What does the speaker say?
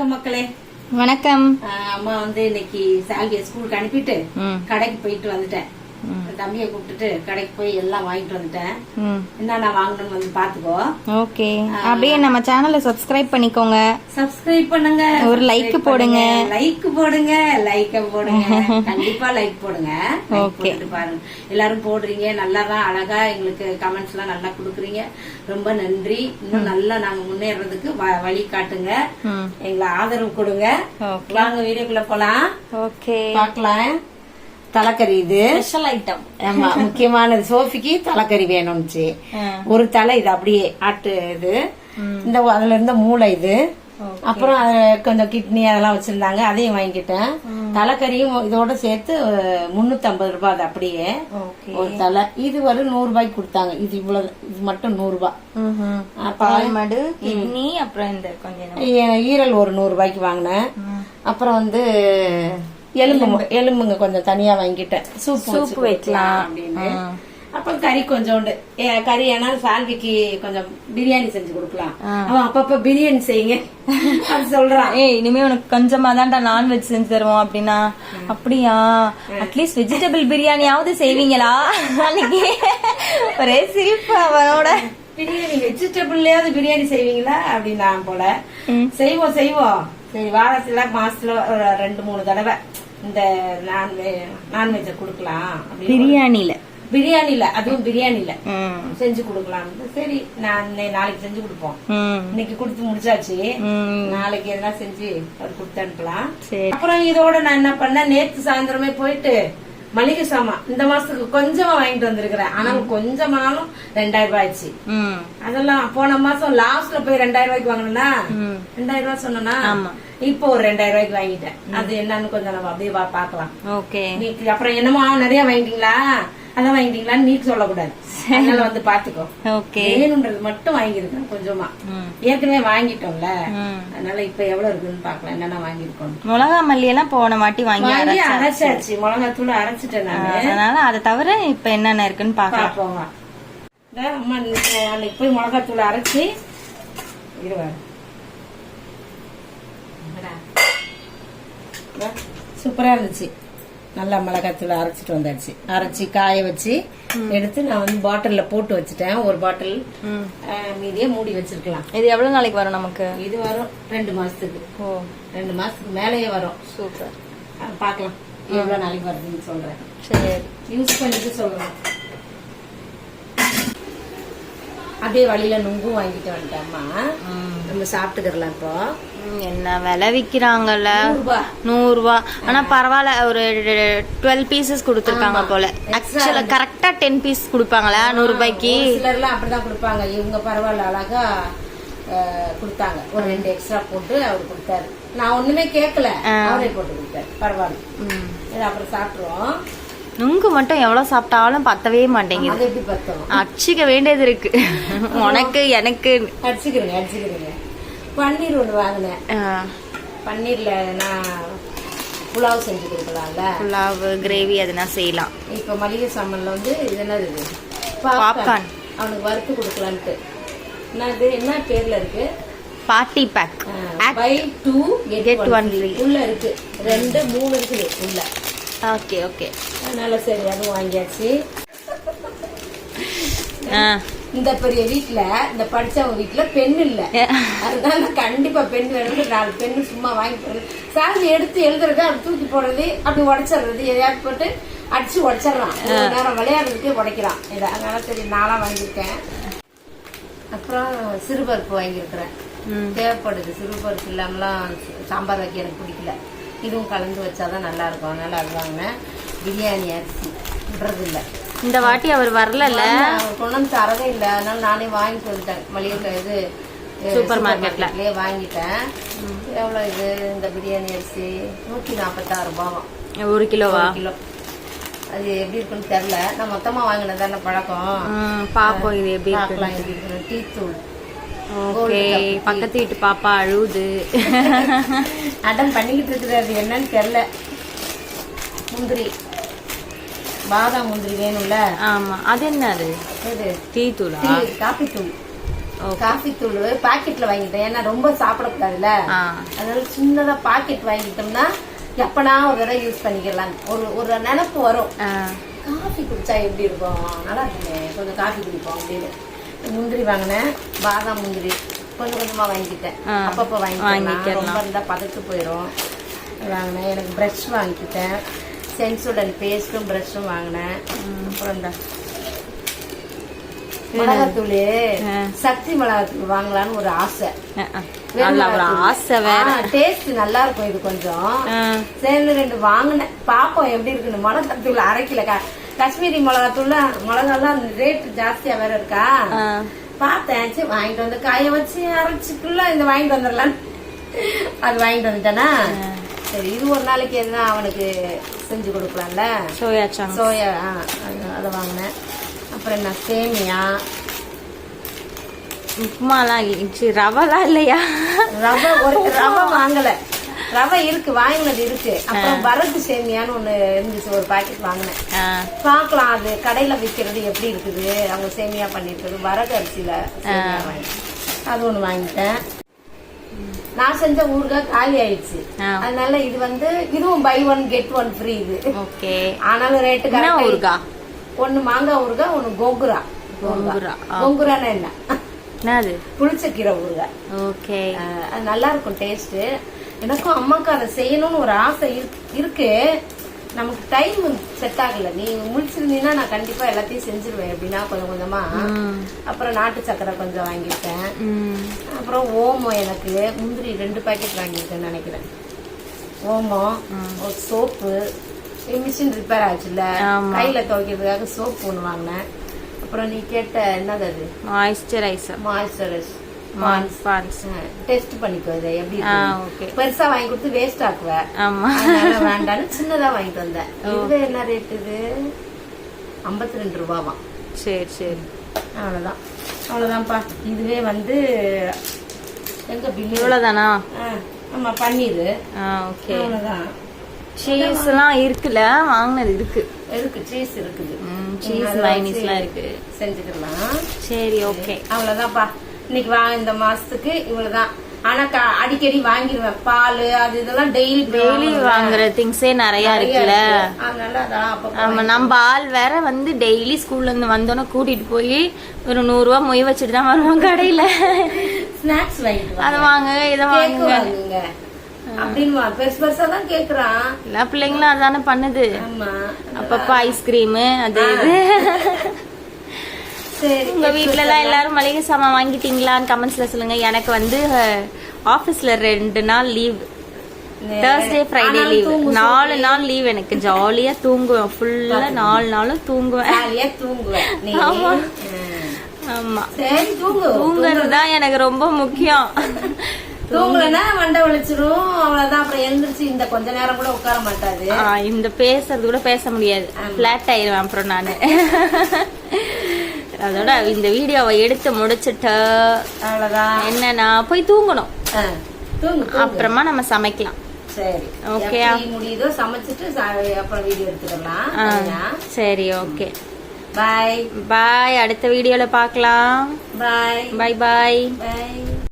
வணக்கம் மக்களே. வணக்கம். அம்மா வந்து இன்னைக்கு சால்வியை ஸ்கூலுக்கு அனுப்பிட்டு கடைக்கு போயிட்டு வந்துட்டேன். தம்பியை கூப்பிட்டுட்டு கடைக்கு போய் எல்லாம் வாங்கிட்டு வந்துட்டேன். ம். என்னென்ன வாங்கணும்னு வந்து பாத்துக்கோ ஓகே. அப்படியே நம்ம சேனலை சப்ஸ்கிரைப் பண்ணிக்கோங்க. சப்ஸ்கிரைப் பண்ணுங்க. ஒரு like போடுங்க. லைக் போடுங்க. லைக் போடுங்க. கண்டிப்பா லைக் போடுங்க. போட்டுட்டு பாருங்க. எல்லாரும் போடுறீங்க. நல்லா தான் அழகா எங்களுக்கு கமெண்ட்ஸ் எல்லாம் நல்லா கொடுக்குறீங்க. ரொம்ப நன்றி. இன்னும் நல்லா நாங்க முன்னேறதுக்கு வழி காட்டுங்க. எங்களை ஆதரவு கொடுங்க. ஓகே. வாங்க வீடியோக்குள்ள போலாம். ஓகே. பார்க்கலாம். தலைக்கறி இது. ஸ்பெஷல் ஐட்டம் ஆமா முக்கியமானது. சோஃபிக்கு தலைக்கறி வேணும்னுச்சு. ஒரு தலை இது அப்படியே ஆட்டு இது. இந்த அதுல இருந்த மூளை இது. அப்புறம் அதுல கொஞ்சம் கிட்னி அதெல்லாம் வச்சிருந்தாங்க. அதையும் வாங்கிக்கிட்டேன். தலைக்கறியும் இதோட சேர்த்து முன்னூத்தி ஐம்பது ரூபாய் அது அப்படியே. ஒரு தலை. இது ஒரு நூறு ரூபாய்க்கு கொடுத்தாங்க. இது இவ்வளவு இது மட்டும் நூறு ரூபாய் பால் மடு கிட்னி அப்புறம் இந்த கொஞ்சம் ஈ- ஈரல் ஒரு நூறு ரூபாய்க்கு வாங்கினேன் அப்புறம் வந்து எலும்பு எலும்புங்க கொஞ்சம் தனியா வாங்கிட்டேன். சூப் சூப் வைக்கலாம் அப்படின்னு. அப்புறம் கறி கொஞ்சோண்டு. கறி ஏன்னா சால்விக்கு கொஞ்சம் பிரியாணி செஞ்சு கொடுக்கலாம். அவன் அப்பப்ப பிரியாணி செய்யுங்க. அது சொல்றான். ஏய் இனிமே உனக்கு கொஞ்சமா தான்டா நான்வெஜ் செஞ்சு தருவோம் அப்படின்னா. அப்படியா? அட்லீஸ்ட் வெஜிடபிள் பிரியாணியாவது செய்வீங்களா? அன்னைக்கு. ஒரே சிரிப்பு அவனோட. பிரியாணி வெஜிடபிள்லயாவது பிரியாணி செய்வீங்களா? அப்படின்னா போல. செய்வோம் செய்வோம். சரி வாரத்துல மாசத்துல ஒரு ரெண்டு மூணு தடவை. இந்த நான்வெ நான்வெஜ்ஜை கொடுக்கலாம் அப்படின்னு பிரியாணில. பிரியாணில அதுவும் பிரியாணில. செஞ்சு கொடுக்கலாம். சரி நான் நாளைக்கு செஞ்சு கொடுப்போம். இன்னைக்கு கொடுத்து முடிச்சாச்சு. நாளைக்கு எதனா செஞ்சு அவர் கொடுத்து அனுப்பலாம். அப்புறம் இதோட நான் என்ன பண்ணேன்? நேத்து சாயந்தரமே போயிட்டு மளிகை சாமான். இந்த மாசத்துக்கு கொஞ்சமா வாங்கிட்டு வந்திருக்கிறேன். ஆனா கொஞ்சமானாலும் ரெண்டாயிரம் ரூபாய் ஆச்சு. அதெல்லாம் போன மாசம் லாஸ்ட்ல போய் ரெண்டாயிரம் ரூபாய்க்கு வாங்கினா. ரெண்டாயிரம் ரூபாய் சொன்னா. இப்போ ஒரு ரெண்டாயிரம் ரூபாய்க்கு வாங்கிட்டேன். அது என்னன்னு கொஞ்சம் நம்ம அப்படியே பா- பார்க்கலாம். ஓகே. நீ அப்புறம் என்னமோ நிறைய வாங்கிட்டீங்களா? அதான் வாங்கிட்டீங்களான்னு நீ சொல்லக்கூடாது. அதனால வந்து பாத்துக்கோ. ஓகே. வேணுன்றது மட்டும் வாங்கியிருக்கேன் கொஞ்சமா. ஏற்கனவே வாங்கிட்டோம்ல. அதனால இப்ப எவ்வளவு இருக்குன்னு பாக்கலாம். என்னென்ன வாங்கியிருக்கோம் மிளகா மல்லி எல்லாம் போன வாட்டி வாங்கி வாங்கி அரைச்சா. அரைச்சாச்சு. மிளகாத்தூள் அரைச்சிட்டேன் நானு. அதனால அதை தவிர இப்ப என்னென்ன இருக்குன்னு பாக்கலாம். இந்த அம்மா நாளைக்கு போய் மிளகாத்தூள் அரைச்சி இருவாரு சூப்பரா இருந்துச்சு. நல்லா மிளகாத்தூள் அரைச்சிட்டு வந்தாச்சு. அரைச்சி காய வச்சு எடுத்து நான் வந்து பாட்டில்ல போட்டு வச்சுட்டேன். ஒரு பாட்டில். மீதியே மூடி வச்சிருக்கலாம். இது எவ்வளவு நாளைக்கு வரும் நமக்கு? இது வரும் ரெண்டு மாசத்துக்கு. ஓ. ரெண்டு மாசத்துக்கு மேலேயே வரும். சூப்பர். பார்க்கலாம். எவ்வளவு நாளைக்கு வருதுன்னு சொல்றேன். சரி. யூஸ் பண்ணிட்டு சொல்றேன். அதே வழியில நுங்கும் வாங்கிட்டு வந்துட்டேம்மா. நம்ம சாப்பிட்டுக்கிறலாம் இப்போ. என்ன விலை விக்கிறாங்கல்ல? நூறு ரூபாய் நூறு ரூபா ஆனா பரவாயில்ல ஒரு டுவெல் பீசஸ் கொடுத்துருக்காங்க போல. ஆக்சுவலா கரெக்டா டென் பீஸ் கொடுப்பாங்களா? நூறு ரூபாய்க்கு ஒரு சிலர்லாம் அப்படிதான் கொடுப்பாங்க. இவங்க பரவாயில்ல அழகா கொடுத்தாங்க. ஒரு ரெண்டு எக்ஸ்ட்ரா போட்டு அவர் கொடுத்தாரு. நான் ஒண்ணுமே கேட்கல அவரே போட்டு கொடுத்தாரு. பரவாயில்ல. அப்புறம் சாப்பிட்டுருவோம். நுங்கு மட்டும் எவ்வளவு சாப்பிட்டாலும் பத்தவே மாட்டேங்குது. அடிச்சிக்க வேண்டியது இருக்கு. உனக்கு எனக்கு. அடிச்சுக்கிறேங்க அடிச்சுக்கிறேங்க பன்னீர் ஒண்ணு வாங்கினேன். பன்னீர்ல நான் புலாவ் செஞ்சு கொடுக்கலாம்ல? புலாவ் கிரேவி அதனா செய்யலாம். இப்ப மளிகை சாமான்ல வந்து இது என்னது இது. பாப்கார்ன். அவனுக்கு வறுத்து கொடுக்கலான்ட்டு. என்னது என்ன பேர்ல இருக்கு? Party pack buy two get one. உள்ள இருக்கு. ரெண்டு மூணு இருக்குது உள்ள. Okay okay. அதனால சரி அதுவும் வாங்கியாச்சு. இந்த பெரிய வீட்ல இந்த படிச்சவங்க வீட்ல பெண் இல்ல. அதனால கண்டிப்பா பெண் வேணும்னு நாலு பெண்ணு சும்மா வாங்கி போடுறது சார்ஜ் எடுத்து எழுதுறது அப்படி தூக்கி போடுறது அப்படி உடைச்சிடுறது எதையாவது போட்டு அடிச்சு உடைச்சிடறான் ஒரு நேரம் விளையாடுறதுக்கே உடைக்கிறான் இதை அதனால சரி நாளா வாங்கியிருக்கேன். அப்புறம் சிறுபருப்பு வாங்கியிருக்கிறேன். தேவைப்படுது. சிறுபருப்பு இல்லாமலாம் சாம்பார் வைக்க எனக்கு பிடிக்கல. இதுவும் கலந்து வச்சாதான் நல்லா இருக்கும் அதனால அது வாங்கினேன். பிரியாணி அரிசி. விடுறது இல்லை இந்த வாட்டி அவர் வரலல்ல? கொண்டு வந்து தரவே இல்லை. அதனால நானே வாங்கிட்டு வந்துட்டேன் மளிகை இது சூப்பர் மார்க்கெட்ல. மார்க்கெட்லயே வாங்கிட்டேன். எவ்வளவு இது? இந்த பிரியாணி அரிசி நூத்தி நாற்பத்தாறு ரூபாவும். ஒரு கிலோவா? கிலோ. அது எப்படி இருக்குன்னு தெரியல. நான் மொத்தமா வாங்கினது தானே பழக்கம். ம், பாப்போம் இது எப்படி இருக்கு பார்க்கலாம். எப்படி இருக்குன்னு டீ தூள் ஓகே பக்கத்து வீட்டு பாப்பா அழுவுது. அடம் பண்ணிக்கிட்டு இருக்குது அது என்னன்னு தெரியல. முந்திரி. பாதாம் முந்திரி வேணும்ல? ஆமா அது என்ன அது? டீ தூளா? டீ காப்பி தூள். காஃபி தூள் பாக்கெட்ல வாங்கிட்டேன். ஏன்னா ரொம்ப சாப்பிடக்கூடாதுல்ல? அதனால சின்னதா பாக்கெட் வாங்கிட்டோம்னா எப்பனா ஒரு தடவை யூஸ் பண்ணிக்கலாம் ஒரு ஒரு நினப்பு வரும். காஃபி குடிச்சா எப்படி இருக்கும்? நல்லா இருக்குமே. கொஞ்சம் காஃபி குடிப்போம் அப்படின்னு. முந்திரி வாங்கினேன். பாதாம் முந்திரி. கொஞ்சம் கொஞ்சமா வாங்கிக்கிட்டேன். அப்பப்போ வாங்கிக்கலாம். ரொம்ப இருந்தா பதத்து போயிடும் வாங்கினேன். எனக்கு ப்ரஷ் வாங்கிக்கிட்டேன். சென்சுடன் பேஸ்ட்டும் ப்ரஷ்ஷும் வாங்கினேன். அப்புறம் இந்த மிளகாத்தூள். சக்தி மிளகாத்தூள் வாங்கலான்னு ஒரு ஆசை. ஆசை வேற. டேஸ்ட் நல்லா இருக்கும் இது கொஞ்சம். சேர்ந்து ரெண்டு வாங்கினேன். பாப்போம் எப்படி இருக்குன்னு. மிளகாத்தூள் அரைக்கல. காஷ்மீரி மிளகாத்தூள் மிளகாலாம் ரேட் ஜாஸ்தியா வேற இருக்கா. பார்த்தேன். சரி வாங்கிட்டு வந்து காய வச்சு அரைச்சிக்குள்ள இந்த வாங்கிட்டு வந்துடலாம். அது வாங்கிட்டு வந்துட்டேனா? சரி இது ஒரு நாளைக்கு எதுனா அவனுக்கு செஞ்சு கொடுக்கலாம்ல? சோயா சோயா அது- வாங்கினேன். அப்புறம் என்ன சேமியா? உப்புமாலாம் ரவலாம் இல்லையா? ரவை ஒரு ரவை வாங்கல. ரவை இருக்கு வாங்கினது இருக்கு. அப்புறம் வரகு சேமியான்னு ஒண்ணு இருந்துச்சு ஒரு பாக்கெட் வாங்கினேன். ஆ. பார்க்கலாம் அது கடையில விக்கிறது எப்படி இருக்குது? அவங்க சேமியா பண்ணிருக்கிறது வரகு அரிசியில அது ஒண்ணு வாங்கிட்டேன். நான் செஞ்ச ஊறுகாய் காலி ஆயிடுச்சு. அதனால இது வந்து இதுவும் buy one get one free இது. ஓகே. ஆனாலும் ரேட்டு என்ன ஊறுகா ஒண்ணு மாங்காய் ஊறுகாய் ஒண்ணு கோங்குரா கோங்குரா, ஆ. கோங்குரான்னா என்ன? என்னது? புளிச்சக்கீரை ஊறுகாய். ஓகே. அது நல்லா இருக்கும் டேஸ்ட் எனக்கும் அம்மாக்கு அதை செய்யணும்னு ஒரு ஆசை இருக்கு- நமக்கு டைம் செட் ஆகல. நீ முடிச்சிருந்தீங்கன்னா நான் கண்டிப்பா எல்லாத்தையும் செஞ்சிருவேன். எப்படின்னா கொஞ்சம் கொஞ்சமா. அப்புறம் நாட்டு சக்கரை கொஞ்சம் வாங்கியிருக்கேன். அப்புறம் ஓமம் எனக்கு. முந்திரி ரெண்டு பாக்கெட் வாங்கியிருக்கேன்னு நினைக்கிறேன். ஓமம் ஒரு சோப்பு. Machine repair ஆச்சுல்ல. கையில துவைக்கிறதுக்காக சோப்பு ஒன்று வாங்கினேன். அப்புறம் நீ கேட்ட என்னது அது? மாய்ஸ்சரைசர் பான்ஸ் டெஸ்ட் பண்ணிக்கோ இதை. எப்படி பெருசா வாங்கி கொடுத்து வேஸ்ட் வேண்டாம்னு சின்னதா வாங்கிட்டு வந்தேன். இது என்ன ரேட் இது? ஐம்பத்தி ரெண்டு ரூபாவா. சரி சரி. இதுவே வந்து எங்க ஆமா பன்னீர். ஆ ஓகே. அவ்வளவுதான். சீஸ் எல்லாம் இருக்குல்ல? வாங்கினது இருக்கு. இருக்கு சீஸ் இருக்குது. ம், cheese, அதை mayonnaise வச்சு எல்லாம் இருக்கு. செஞ்சுக்கலாம். சரி ஓகே. அவ்வளவுதான்ப்பா. இன்னைக்கு வா இந்த மாசத்துக்கு இவ்வளவுதான். ஆனா க- அடிக்கடி வாங்கிடுவேன். பால் அது இதெல்லாம் டெய்லி டெய்லி வாங்குற திங்ஸே நிறைய இருக்குல்ல? ஆமா நம்ம ஆள் வேற வந்து டெய்லி ஸ்கூல்ல இருந்து வந்தோன்னே கூட்டிட்டு போய் ஒரு நூறு ரூபா மொய் வச்சுட்டு தான் வருவான் கடையில. ஸ்நாக்ஸ் வாங்கிட்டு அதை வாங்க. இதை வாங்குங்க. அப்படின்னு பெருசு பெருசா தான் கேக்குறான். எல்லா பிள்ளைங்களும் அதானே பண்ணுது. அப்பப்ப ஐஸ்கிரீம் அது இது. உங்க வீட்ல எல்லாம் எல்லாரும் மளிகை சாமான் வாங்கிட்டீங்களான்னு கமெண்ட்ஸ்ல சொல்லுங்க. எனக்கு வந்து ஆபீஸ்ல ரெண்டு நாள் லீவ் தேர்ஸ்டே ஃப்ரைடே லீவ் நாலு நாள் லீவ் எனக்கு. ஜாலியா தூங்குவேன். ஃபுல்லா நாலு நாளும் தூங்குவேன். தூங்குவேன். ஆமா. ஆமா. தூங்குறது தான் எனக்கு ரொம்ப முக்கியம். தூங்கலன்னா மண்டை வலிச்சிரும் அவ்வளவுதான். அப்புறம் எழுந்திருச்சு இந்த கொஞ்ச நேரம் கூட உட்கார மாட்டாது. ஆ, இந்த பேசுறது கூட பேச முடியாது. பிளாட் ஆயிருவேன் அப்புறம் நானு. அதோட இந்த வீடியோவை எடுத்து முடிச்சிட்டு. அவ்வளவுதான். என்னன்னா போய் தூங்கணும். அப்புறமா நம்ம சமைக்கலாம். சரி. எப்படி முடியுதோ சமைச்சிட்டு அப்புறம் வீடியோ எடுத்துக்கலாம். சரி ஓகே. பாய். பாய் அடுத்த வீடியோல பார்க்கலாம் பாய். பாய் பாய். பாய்.